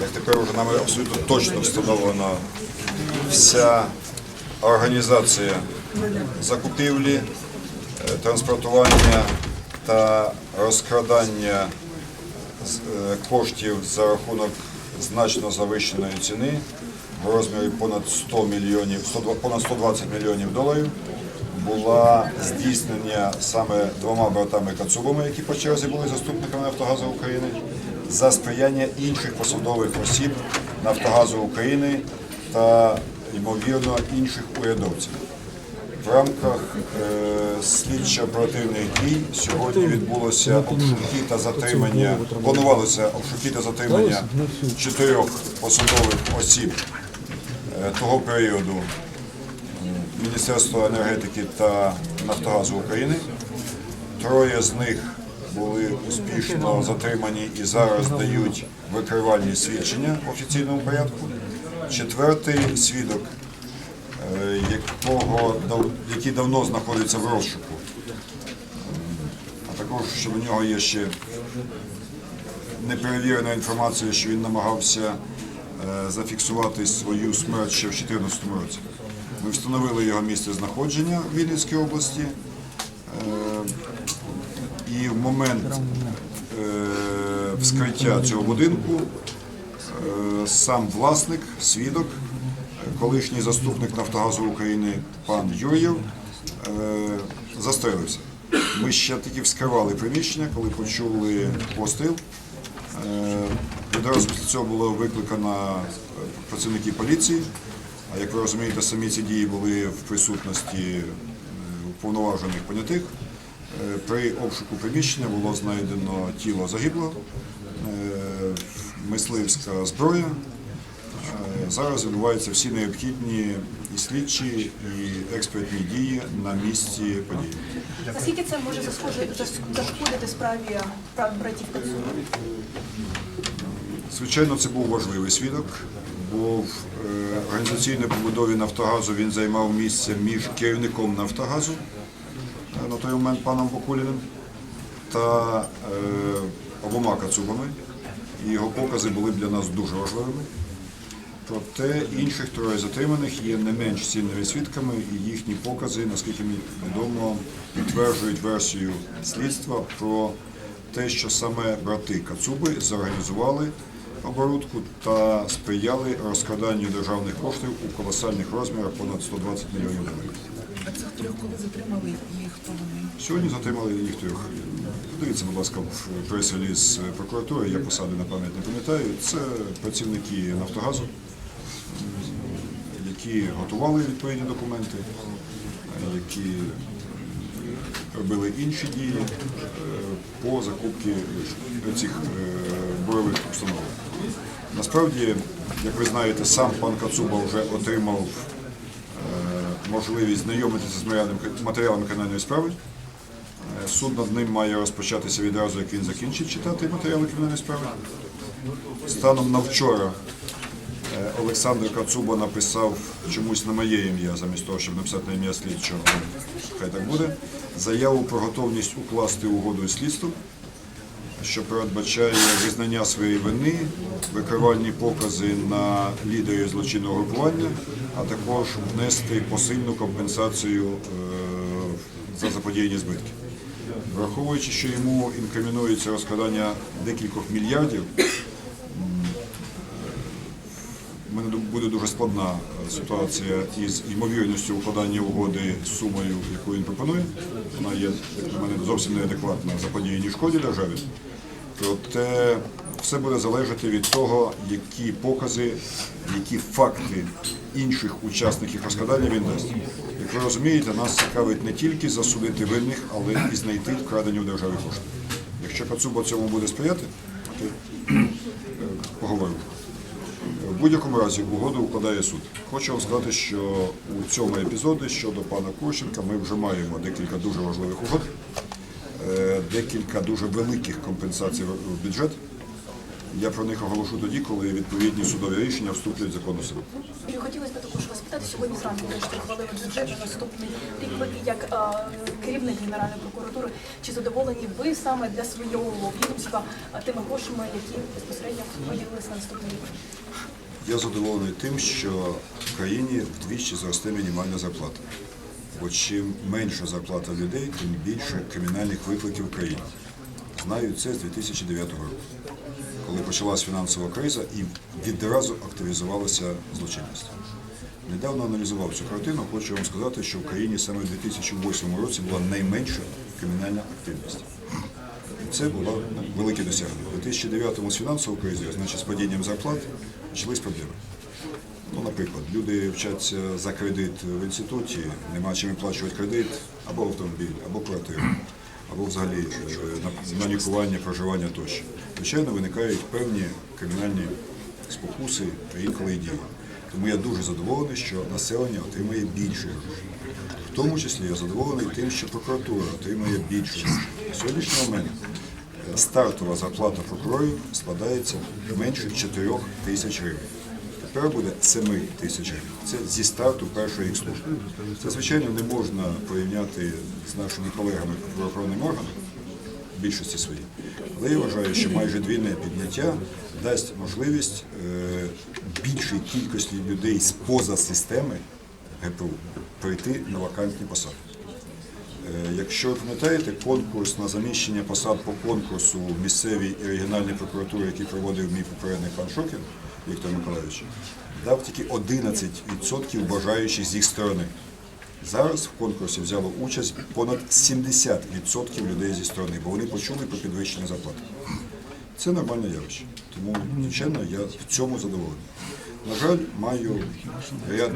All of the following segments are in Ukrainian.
як тепер вже нами абсолютно точно встановлена вся організація закупівлі, е, транспортування та розкрадання е, коштів за рахунок значно завищеної ціни в розмірі понад 100 мільйонів, 100 понад 120 мільйонів доларів була здійснення саме двома братами Кацубами, які по черзі були заступниками Нафтогазу України, за сприяння інших посадових осіб Нафтогазу України та, ймовірно, інших урядовців. В рамках е, слідчо-оперативних дій сьогодні відбулося обшуки та затримання, планувалося обшуки та затримання чотирьох посадових осіб е, того періоду Міністерства енергетики та Нафтогазу України. Троє з них були успішно затримані і зараз дають викривальні свідчення в офіційному порядку. Четвертий свідок, е, якого який давно знаходиться в розшуку, а також що в нього є ще неперевірена інформація, що він намагався зафіксувати свою смерть ще в 2014 році. Ми встановили його місце знаходження в Вінницькій області. Е, І в момент е, вскриття цього будинку е, сам власник, свідок, е, колишній заступник Нафтогазу України пан Юрєв е, застрелився. Ми ще тільки вскривали приміщення, коли почули постріл. Е, Відразу після цього було викликано е, працівників поліції. А як ви розумієте, самі ці дії були в присутності е, уповноважених понятих. При обшуку приміщення було знайдено тіло загиблого, мисливська зброя. Зараз відбуваються всі необхідні і слідчі, і експертні дії на місці події. Наскільки це може зашкодити справі прав братів Кацуба? Звичайно, це був важливий свідок, бо в е, організаційній побудові Нафтогазу він займав місце між керівником Нафтогазу е, на той момент паном Бакуліним та е, обома Кацубами. І його покази були для нас дуже важливими. Проте інших троє затриманих є не менш цінними свідками, і їхні покази, наскільки мені відомо, підтверджують версію слідства про те, що саме брати Кацуби зорганізували оборудку та сприяли розкраданню державних коштів у колосальних розмірах понад 120 мільйонів доларів. А цих трьох, коли затримали їх, то вони Сьогодні затримали їх трьох. Дивіться, будь ласка, в прес-реліз прокуратури, я посади на пам'ять не пам'ятаю. Це працівники Нафтогазу, які готували відповідні документи, е, які робили інші дії е, по закупці цих е, бойових установок. Насправді, як ви знаєте, сам пан Кацуба вже отримав можливість знайомитися з матеріалами- кримінальної справи. Суд над ним має розпочатися відразу, як він закінчить читати матеріали кримінальної справи. Станом на вчора Олександр Кацуба написав чомусь на моє ім'я, замість того, щоб написати на ім'я слідчого, хай так буде, заяву про готовність укласти угоду із що передбачає визнання своєї вини, викривальні покази на лідерів злочинного групування, а також внести посильну компенсацію е, за заподіяні збитки. Враховуючи, що йому інкримінується розкрадання декількох мільярдів, у мене буде дуже складна е, ситуація із ймовірністю укладання угоди з сумою, яку він пропонує. Вона є, як на мене, зовсім неадекватна заподіяній шкоді державі. Проте все буде залежати від того, які покази, які факти інших учасників розкрадання він дасть. Як ви розумієте, нас цікавить не тільки засудити винних, але і знайти вкрадені в державі кошти. Якщо Кацуба цьому буде сприяти, то е, поговоримо. В будь-якому разі угоду укладає суд. Хочу вам сказати, що у цьому епізоді щодо пана Курченка ми вже маємо декілька дуже важливих угод, е, декілька дуже великих компенсацій в бюджет. Я про них оголошу тоді, коли відповідні судові рішення вступлять в законну силу. Хотілося б також вас питати, сьогодні зранку врешті ухвалили бюджет на наступний рік. Ви як керівник Генеральної прокуратури, чи задоволені ви саме для свого відомства тими грошами, які безпосередньо виділилися на наступний рік? Я задоволений тим, що в країні вдвічі зросте мінімальна зарплата. Бо чим менша зарплата людей, тим більше кримінальних викликів в країні. Знаю це з 2009 року, коли почалась фінансова криза і відразу активізувалася злочинність. Недавно аналізував цю картину, хочу вам сказати, що в країні саме в 2008 році була найменша кримінальна активність. Це було велике досягнення. У 2009-му з фінансовою кризою, значить з падінням зарплат, почались проблеми. Ну, наприклад, люди вчаться за кредит в інституті, нема чим виплачувати кредит, або автомобіль, або квартиру, або взагалі е, на, лікування, проживання тощо. Звичайно, виникають певні кримінальні спокуси, інколи і дії. Тому я дуже задоволений, що населення отримує більше грошей. В тому числі я задоволений тим, що прокуратура отримує більше грошей. На сьогоднішній момент стартова зарплата прокурорів складається менше 4 тисяч гривень. Тепер буде 7 тисяч гривень. Це зі старту першої служби. Це, звичайно, не можна порівняти з нашими колегами правоохоронним органам, в більшості своїй. Але я вважаю, що майже двійне підняття дасть можливість е, більшій кількості людей з поза системи ГПУ прийти на вакантні посади. Е, Якщо ви пам'ятаєте, конкурс на заміщення посад по конкурсу в місцевій і регіональній прокуратурі, який проводив мій попередник пан Шокін Віктор Миколаївич, дав тільки 11% бажаючих з їх сторони. Зараз в конкурсі взяло участь понад 70% людей зі сторони, бо вони почули про підвищення зарплати. Це нормальне явище. Тому, звичайно, я в цьому задоволений. На жаль, маю ряд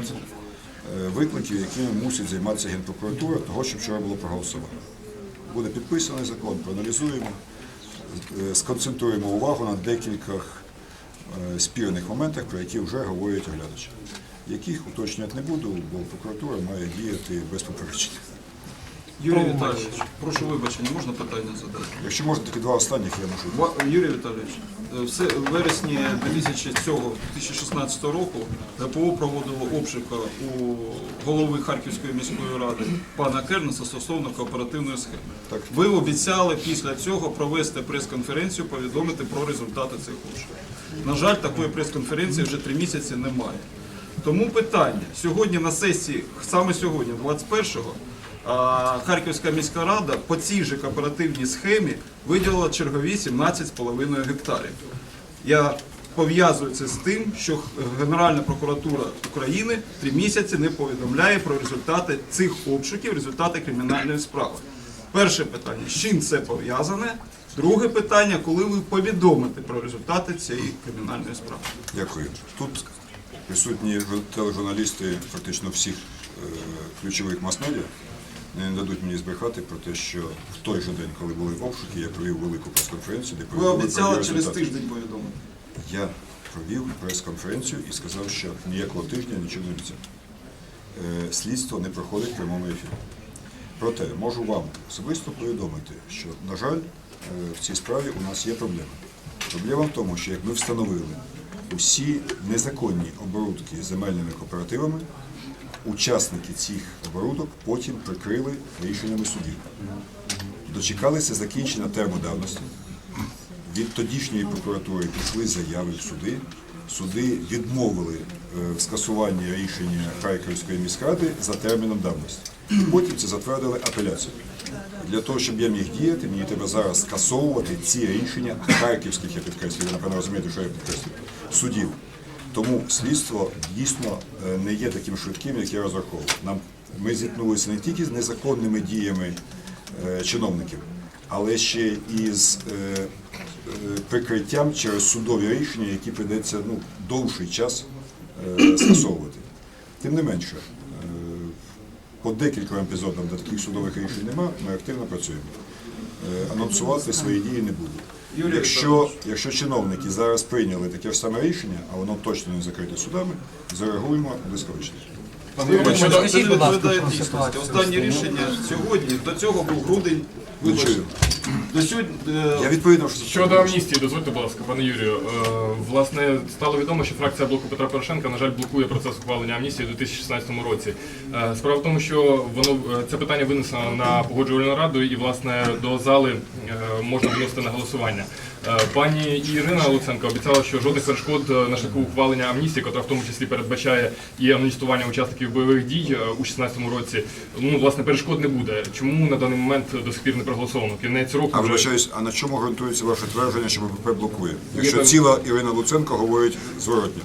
викликів, якими мусить займатися Генпрокуратура, того, що вчора було проголосовано. Буде підписаний закон, проаналізуємо, е, сконцентруємо увагу на декількох е, спірних моментах, про які вже говорять оглядачі. Яких уточнювати не буду, бо прокуратура має діяти без попередження. Юрій Віталійович, прошу вибачення, можна питання задати? Якщо можна, такі два останніх я можу. Ва- Юрій Віталійович, е, все, в вересні 2016 року ГПО проводило обшук у голови Харківської міської ради пана Кернеса стосовно кооперативної схеми. Так. Ви обіцяли після цього провести прес-конференцію, повідомити про результати цих обшуків. На жаль, такої прес-конференції вже три місяці немає. Тому питання сьогодні на сесії, саме сьогодні, 21-го, а, Харківська міська рада по цій же кооперативній схемі виділила чергові 17,5 гектарів. Я пов'язую це з тим, що Генеральна прокуратура України три місяці не повідомляє про результати цих обшуків, результати кримінальної справи. Перше питання: з чим це пов'язане? Друге питання, коли ви повідомите про результати цієї кримінальної справи? Дякую. Тут присутні жур- тележурналісти фактично всіх е, ключових мас-медіа не дадуть мені збрехати про те, що в той же день, коли були обшуки, я провів велику прес-конференцію, де Ви обіцяли через тиждень повідомити. Я провів прес-конференцію і сказав, що ніякого тижня нічого не обіцяв. Е, Слідство не проходить в прямому ефірі. Проте можу вам особисто повідомити, що, на жаль, е, в цій справі у нас є проблема. Проблема в тому, що як ми встановили усі незаконні оборудки з земельними кооперативами, учасники цих оборудок потім прикрили рішеннями судів. Дочекалися закінчення терму давності. Від тодішньої прокуратури пішли заяви в суди. Суди відмовили е, в скасуванні рішення Харківської міськради за терміном давності. Потім це затвердили апеляцію. Для того, щоб я міг діяти, мені треба зараз скасовувати ці рішення харківських, я підкреслюю, ви напевно розумієте, що я підкреслюю, судів. Тому слідство дійсно е, не є таким швидким, як я розраховував. Нам ми зіткнулися не тільки з незаконними діями е, чиновників, але ще і з е, прикриттям через судові рішення, які прийдеться ну, довший час скасовувати. Тим не менше, по декільком епізодам, де таких судових рішень немає, ми активно працюємо. Анонсувати свої дії не буду. Якщо, якщо чиновники зараз прийняли таке ж саме рішення, а воно точно не закрите судами, зареагуємо блискавично. Це не відповідає дійсності. Останнє рішення сьогодні, до цього був грудень чую. До сьогодні, е, Я відповідно, що Щодо амністії, дозвольте, будь ласка, пане Юрію. Е, власне, стало відомо, що фракція блоку Петра Порошенка, на жаль, блокує процес ухвалення амністії у 2016 році. Е, справа в тому, що воно це питання винесено на погоджувальну раду і власне до зали е, можна виносити на голосування. Е, пані Ірина Луценко обіцяла, що жодних перешкод на шляху ухвалення амністії, яка в тому числі передбачає і амністування учасників бойових дій е, у 2016 році. Ну власне перешкод не буде. Чому на даний момент до сих пір не проголосовано? Кінець року А вже вибачаюсь, а на чому ґрунтується ваше твердження, що БПП блокує? Якщо там- ціла Ірина Луценко говорить зворотня.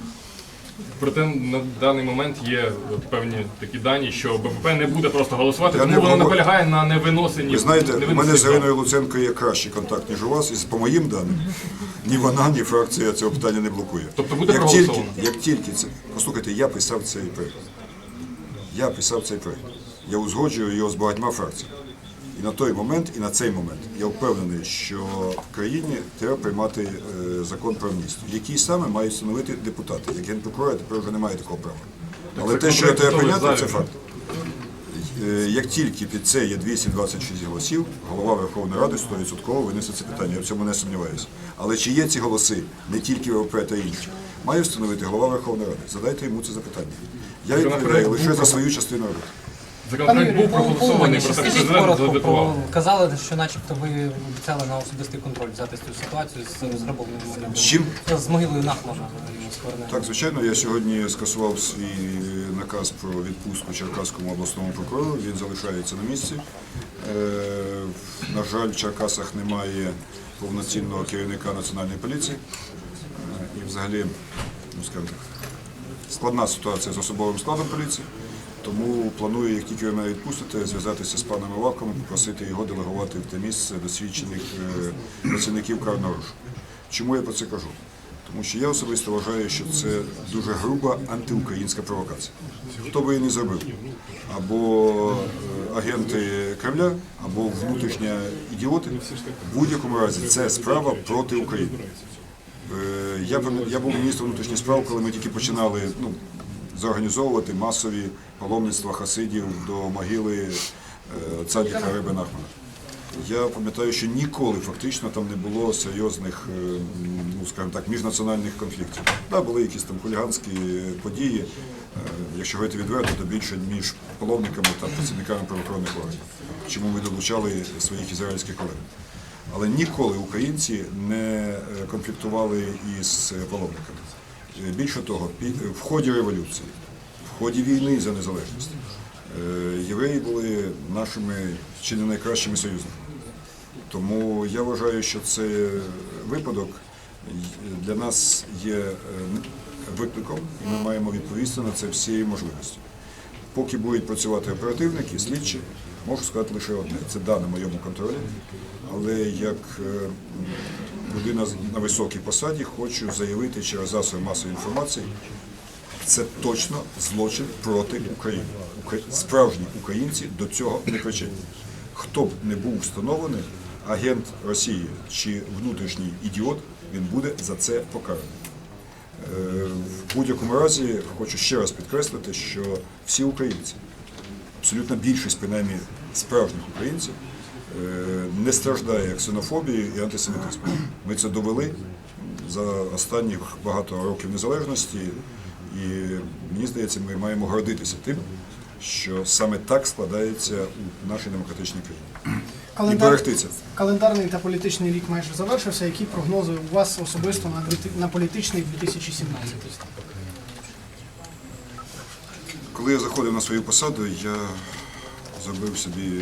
Проте на даний момент є певні такі дані, що БПП не буде просто голосувати, Я тому воно говорю. наполягає на невиносенні. Ви знаєте, у мене з Іриною Луценко є кращий контакт, ніж у вас, і по моїм даним, ні вона, ні фракція цього питання не блокує. Тобто буде як тільки, як тільки це. Послухайте, я писав цей проєкт. Я писав цей проєкт. Я узгоджую його з багатьма фракціями. І на той момент, і на цей момент я впевнений, що в країні треба приймати е, закон про амністію, який саме мають встановити депутати. Як генпрокурор, тепер вже немає такого права. Але те, що я треба прийняти, це факт. Е, Як тільки під це є 226 голосів, голова Верховної Ради 100% винесе це питання. Я в цьому не сумніваюся. Але чи є ці голоси не тільки ВВП та інші? Має встановити голова Верховної Ради. Задайте йому це запитання. Я відповідаю лише за свою частину роботи. Законопроект був проголосований, скажіть президент коротко, заветував. про- казали, що начебто ви обіцяли на особистий контроль взяти цю ситуацію з розграбованим. З чим? З могилою Нахмана. Так, звичайно, я сьогодні скасував свій наказ про відпустку Черкаському обласному прокурору. Він залишається на місці. Е, На жаль, в Черкасах немає повноцінного керівника національної поліції. Е, І взагалі, ну скажімо так, складна ситуація з особовим складом поліції. Тому планую, як тільки мене відпустите, зв'язатися з паном Іваком попросити його делегувати в те місце досвідчених е, працівників карного розшуку. Чому я про це кажу? Тому що я особисто вважаю, що це дуже груба антиукраїнська провокація. Хто би її не зробив? Або е, агенти Кремля, або внутрішні ідіоти. В будь-якому разі це справа проти України. Е, Я, я був міністром внутрішніх справ, коли ми тільки починали ну, зорганізовувати масові паломництва хасидів до могили е, цадіка Риби Нахмана. Я пам'ятаю, що ніколи фактично там не було серйозних, е, ну скажімо так, міжнаціональних конфліктів. Да, були якісь там хуліганські події, е, якщо говорити відверто, то більше між паломниками та працівниками правоохоронних органів. Чому ми долучали своїх ізраїльських колег. Але ніколи українці не конфліктували із паломниками. Більше того, в ході революції, в ході війни за незалежність, е, євреї були нашими чи не найкращими союзниками. Тому я вважаю, що це випадок для нас є е, викликом, і ми маємо відповісти на це всією можливістю. Поки будуть працювати оперативники, слідчі, можу сказати лише одне. Це да на моєму контролі. Але як е, людина на високій посаді хочу заявити через засоби масової інформації, це точно злочин проти України. Справжні українці до цього не причетні. Хто б не був встановлений, агент Росії чи внутрішній ідіот, він буде за це покараний. Е, В будь-якому разі хочу ще раз підкреслити, що всі українці, абсолютна більшість, принаймні справжніх українців, не страждає ксенофобією і антисемітизмом. Ми це довели за останні багато років незалежності, і мені здається, ми маємо гордитися тим, що саме так складається у нашій демократичній країні. І. Календарний та політичний рік майже завершився. Які прогнози у вас особисто на, на політичний 2017? Коли я заходив на свою посаду, я зробив собі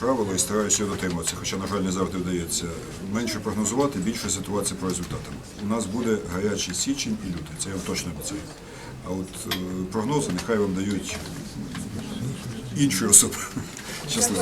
правило і стараюся дотримуватися, хоча, на жаль, не завжди вдається. Менше прогнозувати, більше ситуації по результатам. У нас буде гарячий січень і лютий, це я вам точно обіцяю. А от е, прогнози нехай вам дають інші особи. Щасливо.